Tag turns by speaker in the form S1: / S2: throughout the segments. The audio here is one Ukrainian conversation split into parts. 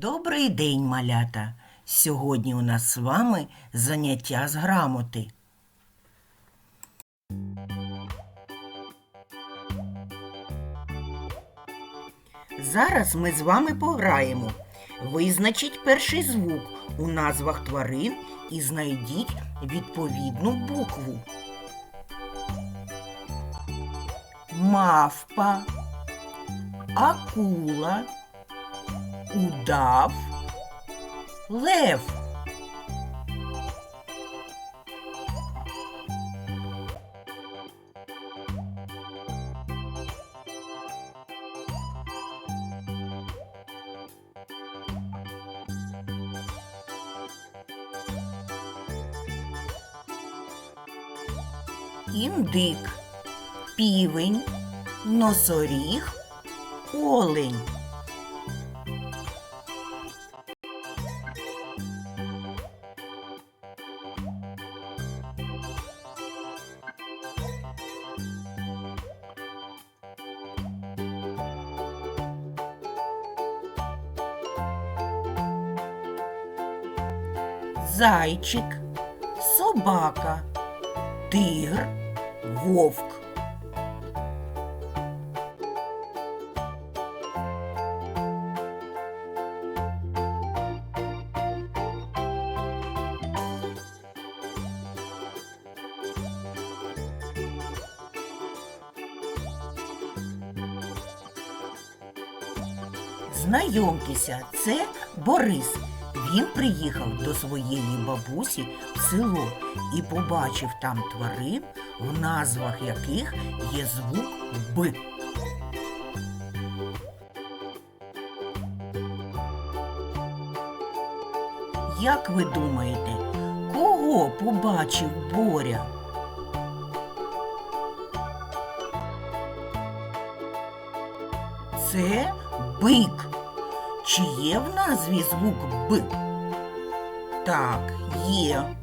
S1: Добрий день, малята! Сьогодні у нас з вами заняття з грамоти. Зараз ми з вами пограємо. Визначіть перший звук у назвах тварин і знайдіть відповідну букву. Мавпа, акула, удав, лев. Індик, півень, носоріг, олень. Зайчик, собака, тигр, вовк. Знайомтеся, це Борис. Він приїхав до своєї бабусі в село і побачив там тварин, в назвах яких є звук Б. Як ви думаєте, кого побачив Боря? Це бик. Чи є в назві звук Б? Так, є.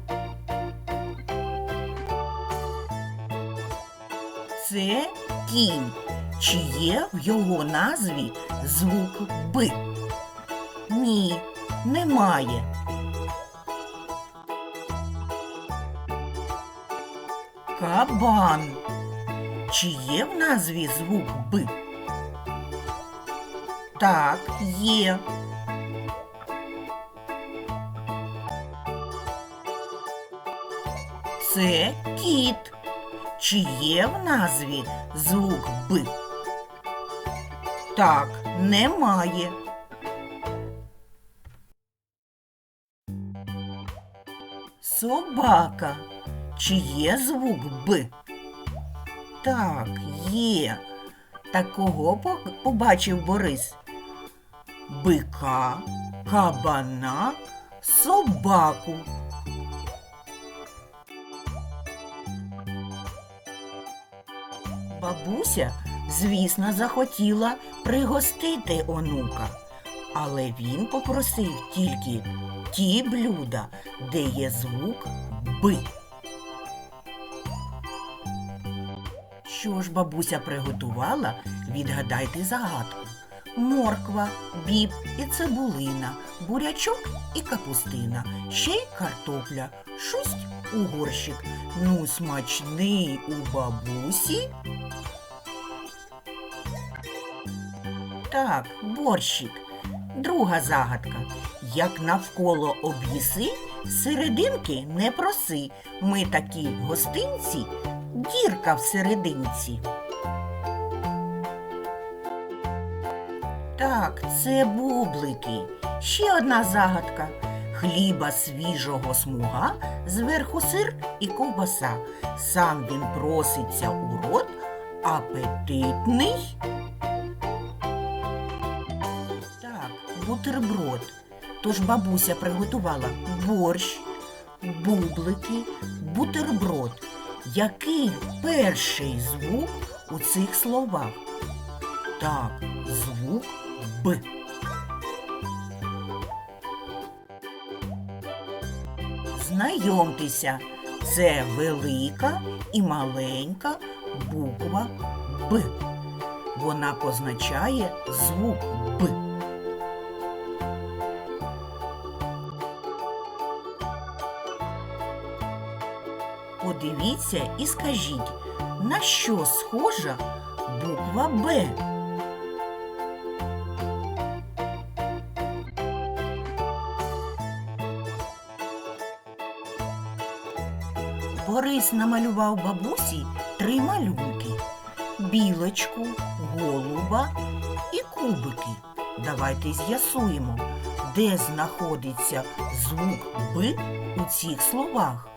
S1: Це кінь. Чи є в його назві звук Б? Ні, немає. Кабан. Чи є в назві звук Б? Так, є. Це кіт. Чи є в назві звук Б? Так, немає. Собака. Чи є звук Б? Так, є. Та кого побачив Борис? Бика, кабана, собаку. Бабуся, звісно, захотіла пригостити онука, але він попросив тільки ті блюда, де є звук Б. Що ж бабуся приготувала, відгадайте загадку. Морква, біб і цибулина, бурячок і капустина, ще й картопля, шусть у горщик. Ну, смачний у бабусі. Так, борщик. Друга загадка. Як навколо об'їси, серединки не проси. Ми такі гостинці, дірка в серединці. Так, це бублики. Ще одна загадка. Хліба свіжого смуга, зверху сир і ковбаса. Сам він проситься у рот, апетитний. Так, бутерброд. Тож бабуся приготувала борщ, бублики, бутерброд. Який перший звук у цих словах? Так, звук Б. Знайомтеся, це велика і маленька буква Б. Вона позначає звук Б. Подивіться і скажіть, на що схожа буква Б. Борис намалював бабусі три малюнки: білочку, голуба і кубики. Давайте з'ясуємо, де знаходиться звук Б у цих словах.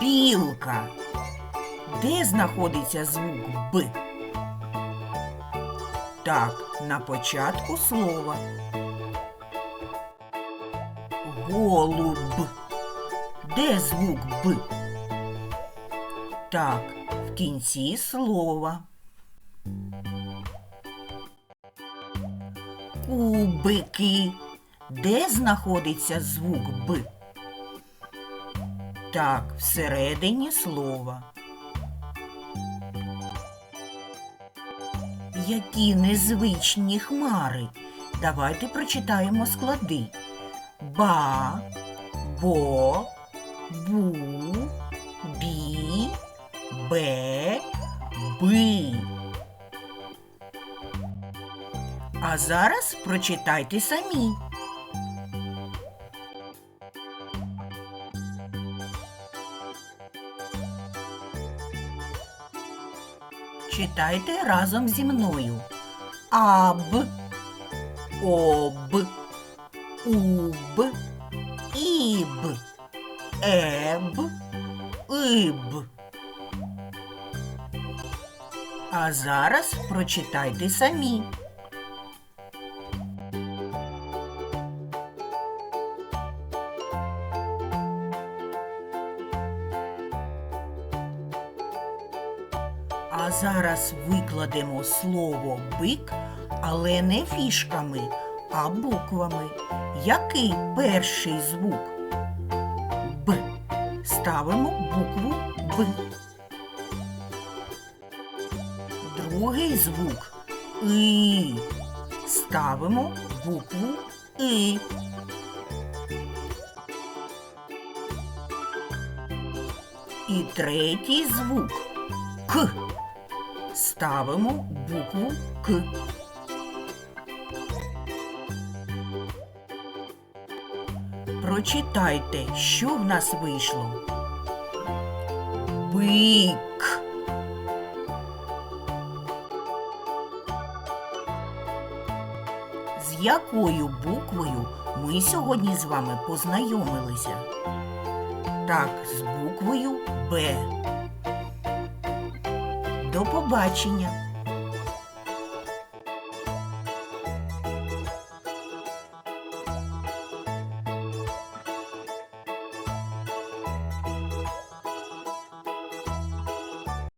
S1: Білка. Де знаходиться звук Б? Так, на початку слова. Голуб. Де звук Б? Так, в кінці слова. Кубики. Де знаходиться звук Б? Так, всередині слова. Які незвичні хмари. Давайте прочитаємо склади. Ба, бо, бу, бі, бе, би. А зараз прочитайте самі. Читайте разом зі мною. Аб, об, уб, іб, еб, иб. А зараз прочитайте самі. А зараз викладемо слово бик, але не фішками, а буквами. Який перший звук? Ставимо букву Б. Другий звук И. Ставимо букву И. І третій звук К. Ставимо букву К. Прочитайте, що в нас вийшло. Бик. З якою буквою ми сьогодні з вами познайомилися? Так, з буквою Б. До побачення!